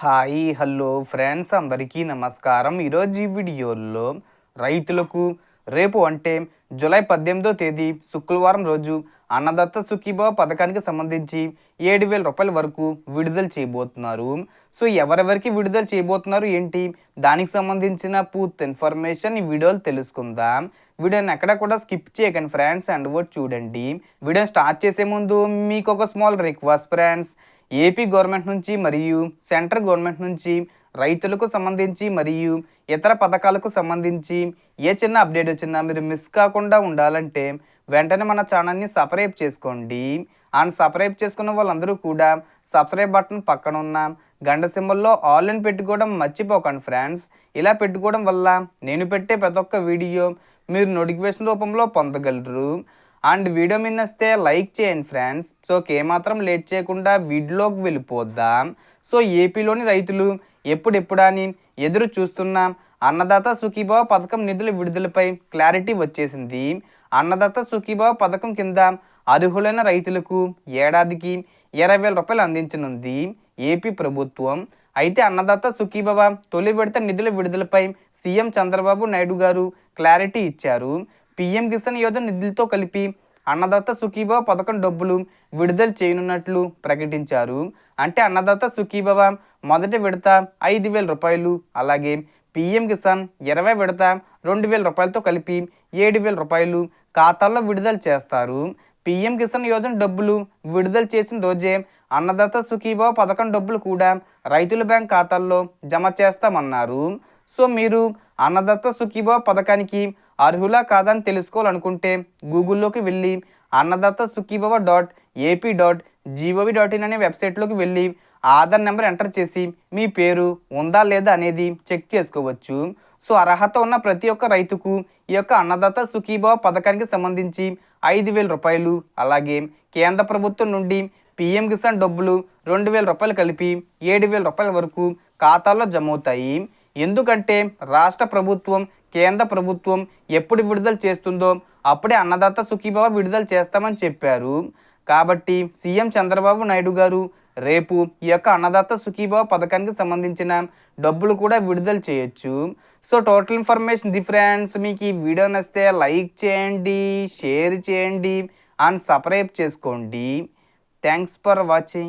Hi hello friends అందరికీ నమస్కారం. ఈరోజు ఈ వీడియోలో రైతులకు రేపు అంటే జూలై పద్దెనిమిదో తేదీ శుక్రవారం రోజు అన్నదత్త సుఖీభావ పథకానికి సంబంధించి ఏడు వేల రూపాయల వరకు విడుదల చేయబోతున్నారు. సో ఎవరెవరికి విడుదల చేయబోతున్నారు ఏంటి? దానికి సంబంధించిన పూర్తి ఇన్ఫర్మేషన్ ఈ వీడియోలు తెలుసుకుందాం. వీడియోని ఎక్కడ కూడా స్కిప్ చేయకండి ఫ్రెండ్స్ అండ్ వర్డ్ చూడండి. వీడియోని స్టార్ట్ చేసే ముందు మీకు ఒక small request friends. AP government నుంచి మరియు సెంట్రల్ గవర్నమెంట్ నుంచి రైతులకు సంబంధించి మరియు ఇతర పథకాలకు సంబంధించి ఏ చిన్న అప్డేట్ వచ్చినా మీరు మిస్ కాకుండా ఉండాలంటే వెంటనే మన ఛానల్ని సబ్స్క్రైబ్ చేసుకోండి. అండ్ సబ్స్క్రైబ్ చేసుకున్న వాళ్ళందరూ కూడా సబ్స్క్రైబ్ బటన్ పక్కన ఉన్న గంట సింబల్లో ఆల్ అని పెట్టుకోవడం మర్చిపోకండి ఫ్రెండ్స్. ఇలా పెట్టుకోవడం వల్ల నేను పెట్టే ప్రతి ఒక్క వీడియో మీరు నోటిఫికేషన్ రూపంలో పొందగలరు. అండ్ వీడియో మీద వస్తే లైక్ చేయండి ఫ్రెండ్స్. సో ఏమాత్రం లేట్ చేయకుండా వీడియోకి వెళ్ళిపోద్దాం సో ఏపీలోని రైతులు ఎప్పుడెప్పుడని ఎదురు చూస్తున్నాం అన్నదాత సుఖీభావ పథకం నిధుల విడుదలపై క్లారిటీ వచ్చేసింది. అన్నదాత సుఖీభావ పథకం కింద అర్హులైన రైతులకు ఏడాదికి ఇరవై వేల రూపాయలు అందించనుంది ఏపీ ప్రభుత్వం. అయితే అన్నదాత సుఖీభవ తొలి విడత నిధుల విడుదలపై సీఎం చంద్రబాబు నాయుడు గారు క్లారిటీ ఇచ్చారు. పీఎం కిసాన్ యోజన నిధులతో కలిపి అన్నదాత సుఖీభవ పథకం డబ్బులు విడుదల చేయనున్నట్లు ప్రకటించారు. అంటే అన్నదాత సుఖీభవ మొదటి విడత ఐదు వేల రూపాయలు అలాగే పీఎం కిసాన్ ఇరవై విడత రెండు వేల రూపాయలతో కలిపి ఏడు వేల రూపాయలు ఖాతాల్లో విడుదల చేస్తారు. పీఎం కిసాన్ యోజన డబ్బులు విడుదల చేసిన రోజే అన్నదాత సుఖీభావ పథకం డబ్బులు కూడా రైతుల బ్యాంక్ ఖాతాల్లో జమ చేస్తామన్నారు. సో మీరు అన్నదత్త సుఖీభావ పథకానికి అర్హులా కాదని తెలుసుకోవాలనుకుంటే గూగుల్లోకి వెళ్ళి Annadata Sukhibhava dot AP dot G O V dot in అనే వెబ్సైట్లోకి వెళ్ళి ఆధార్ నెంబర్ ఎంటర్ చేసి మీ పేరు ఉందా లేదా అనేది చెక్ చేసుకోవచ్చు. సో అర్హత ఉన్న ప్రతి ఒక్క రైతుకు ఈ యొక్క అన్నదాత సుఖీభావ పథకానికి సంబంధించి ఐదు వేల రూపాయలు అలాగే కేంద్ర ప్రభుత్వం నుండి పిఎం కిసాన్ డబ్బులు రెండు వేల రూపాయలు కలిపి ఏడు వేల రూపాయల వరకు ఖాతాల్లో జమ అవుతాయి ఎందుకంటే రాష్ట్ర ప్రభుత్వం కేంద్ర ప్రభుత్వం ఎప్పుడు విడుదల చేస్తుందో అప్పుడే అన్నదాత సుఖీభావ విడుదల చేస్తామని చెప్పారు. కాబట్టి సీఎం చంద్రబాబు నాయుడు గారు రేపు ఈ యొక్క అన్నదాత సుఖీభావ పథకానికి సంబంధించిన డబ్బులు కూడా విడుదల చేయొచ్చు. So total information the friends మీకు ఈ వీడియో నచ్చితే లైక్ చేయండి షేర్ చేయండి అండ్ సబ్స్క్రైబ్ చేసుకోండి. Thanks for watching